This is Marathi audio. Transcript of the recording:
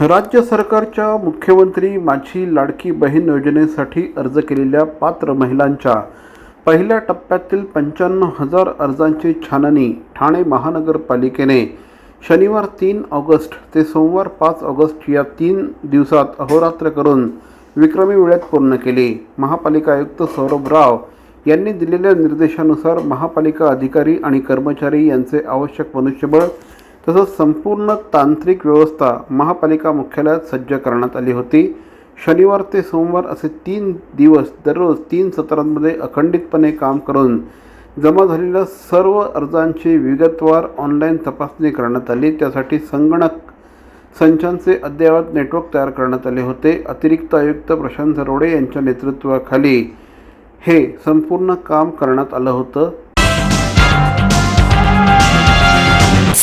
राज्य सरकारच्या मुख्यमंत्री माझी लाडकी बहीण योजनेसाठी अर्ज केलेल्या पात्र महिलांच्या पहिल्या टप्प्यातील पंच्याण्णव हजार अर्जांची छाननी ठाणे महानगरपालिकेने. शनिवार तीन ऑगस्ट ते सोमवार पाच ऑगस्ट या तीन दिवसात अहोरात्र करून विक्रमी वेळेत पूर्ण केली. महापालिका आयुक्त सौरभ राव यांनी दिलेल्या निर्देशानुसार महापालिका अधिकारी आणि कर्मचारी यांचे आवश्यक मनुष्यबळ तसंच संपूर्ण तांत्रिक व्यवस्था महापालिका मुख्यालयात सज्ज करण्यात आली होती. शनिवार ते सोमवार असे तीन दिवस दररोज तीन सत्रांमध्ये अखंडितपणे काम करून जमा झालेल्या सर्व अर्जांची विगतवार ऑनलाईन तपासणी करण्यात आली. त्यासाठी संगणक संचांचे अद्ययावत नेटवर्क तयार करण्यात आले होते. अतिरिक्त आयुक्त प्रशांत झरोडे यांच्या नेतृत्वाखाली हे संपूर्ण काम करण्यात आलं होतं.